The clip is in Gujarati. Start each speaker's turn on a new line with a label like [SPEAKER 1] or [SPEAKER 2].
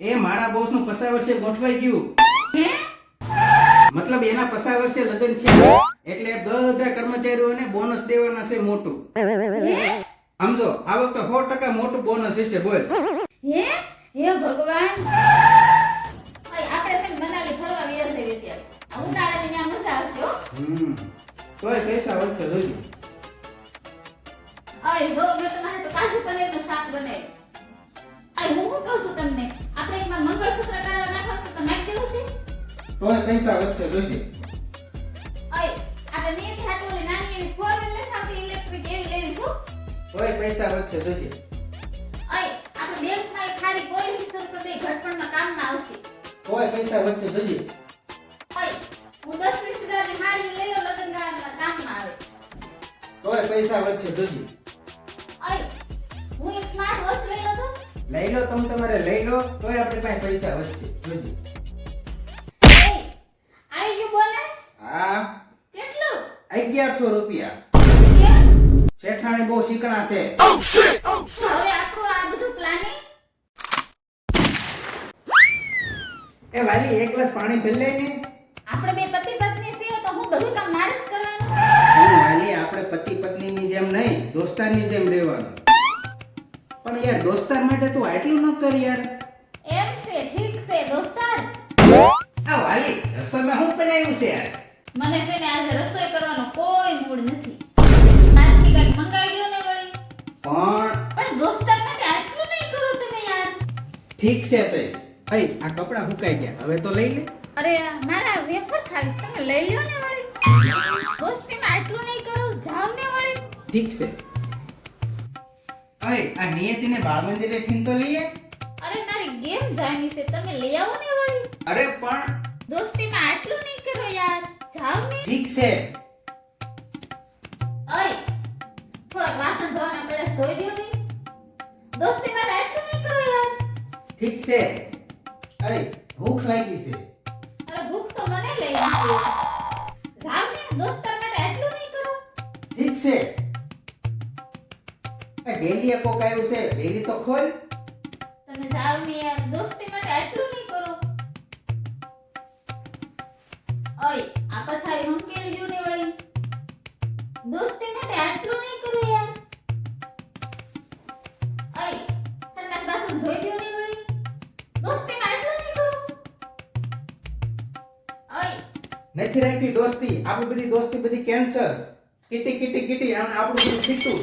[SPEAKER 1] એ મારા બોસનું પસાર વર્ષે ગોઠવાઈ ગયું. મતલબ એના પસાર વર્ષે લગ્ન છે. એટલે બધા કર્મચારીઓને બોનસ દેવાના છે મોટું. સમજો આ વખતે સો ટકા મોટું બોનસ હશે બોલ.
[SPEAKER 2] હે? હે ભગવાન? આપણે છે ને મનાલી ફરવા ગયા છે અત્યારે. ઉનાળાની ત્યાં મજા આવશે હો.
[SPEAKER 1] તોય પૈસા જોજો.
[SPEAKER 2] ઓય જો મેં તમારે કાજુ પનીરનું શાક બનાવ્યું.
[SPEAKER 1] તોય પૈસા વધશે જોજે.
[SPEAKER 2] ઓય આપણે નિયતિ હાટુ ઓલી નાની એવી ફોર વ્હીલર સાથે ઇલેક્ટ્રિક એવી લેવી છું
[SPEAKER 1] તોય પૈસા વધશે જોજે.
[SPEAKER 2] ઓય આપણે બેંકમાં એક ખારી પોલિસી શરૂ કરી દઈએ ઘટપણમાં કામમાં આવશે.
[SPEAKER 1] તોય પૈસા વધશે જોજે.
[SPEAKER 2] ઓય હું દસ વીસ હજારની હાડી લઈ લઉં લગ્ન ગાળામાં કામમાં આવે.
[SPEAKER 1] તોય પૈસા વધશે જોજે.
[SPEAKER 2] ઓય હું એક સ્માર્ટ વોચ લઈ લઉં તો.
[SPEAKER 1] લઈ લો તમે તમારે લઈ લો તોય આપણી પાસે પૈસા વધશે જોજે
[SPEAKER 2] એય, આવી ગયું બોનસ
[SPEAKER 1] હા
[SPEAKER 2] કેટલું
[SPEAKER 1] અગિયારસો રૂપિયા. શેઠાણી બહુ શીકણા છે.
[SPEAKER 2] હવે આપણું આ બધું પ્લાનિંગ
[SPEAKER 1] એ વાલી એક ગ્લાસ પાણી પી લઈ ને
[SPEAKER 2] આપણે બે પતિ પત્ની છીએ તો હું બધું કામ મારે જ કરવાનું.
[SPEAKER 1] હું વાલી આપણે પતિ પત્નીની જેમ નહીં દોસ્તારની જેમ રહેવાનું. પણ યાર દોસ્તાર માટે તું આટલું ન કર યાર.
[SPEAKER 2] એમ છે ઠીક છે દોસ્તાર.
[SPEAKER 1] આ વાલી રસોઈમાં શું બનાવ્યું છે યાર?
[SPEAKER 2] મને છે ને આજે રસોઈ કરવાનો કોઈ મૂડ નથી. તારથી કંઈક મંગાવી દો ને વળી.
[SPEAKER 1] પણ
[SPEAKER 2] પણ દોસ્તાર માટે આટલું નહીં કરો તમે યાર.
[SPEAKER 1] ઠીક છે તે ભાઈ આ કપડા હુકાઈ ગયા. હવે તો લઈ લે.
[SPEAKER 2] અરે મારા વેફર ખાલી તમે લઈ લ્યો ને વળી. દોસ્તીમાં આટલું નહીં કરો. જાવ ને વળી.
[SPEAKER 1] ઠીક છે. અય આ નિયતિને બાળ મંદિરે થી તો લઈએ
[SPEAKER 2] અરે મારી ગેમ જામી છે. તમે લઈ આવો ને વળી.
[SPEAKER 1] અરે પણ
[SPEAKER 2] દોસ્તીમાં આટલું
[SPEAKER 1] ઠીક છે.
[SPEAKER 2] અય થોડાક વાસણ ધોવાના પડે ધોઈ દો ને દોસ્તી માટે આટલું નહીં કરો યાર.
[SPEAKER 1] ઠીક છે. અરે ભૂખ લાગી છે.
[SPEAKER 2] અરે ભૂખ તો મને લઈ છે. જાવ ને દોસ્તાર માટે આટલું નહીં કરો.
[SPEAKER 1] ઠીક છે. ડેલી એકો કોક છે ડેલી તો ખોલ.
[SPEAKER 2] તમે જાવ ને યાર. આ પથારી હંકેલી જો ને વળી. દોસ્તી માટે આટલું નહીં કરો યાર. અઈ સંડાસ બાથરૂમ ધોઈ દો ને વળી. દોસ્તી માટે આટલું નહીં કરો. અઈ
[SPEAKER 1] નથી રાખી દોસ્તી. આપણી બધી દોસ્તી બધી કેન્સર કીટી કીટી કીટી આપણું બધું ફીટું.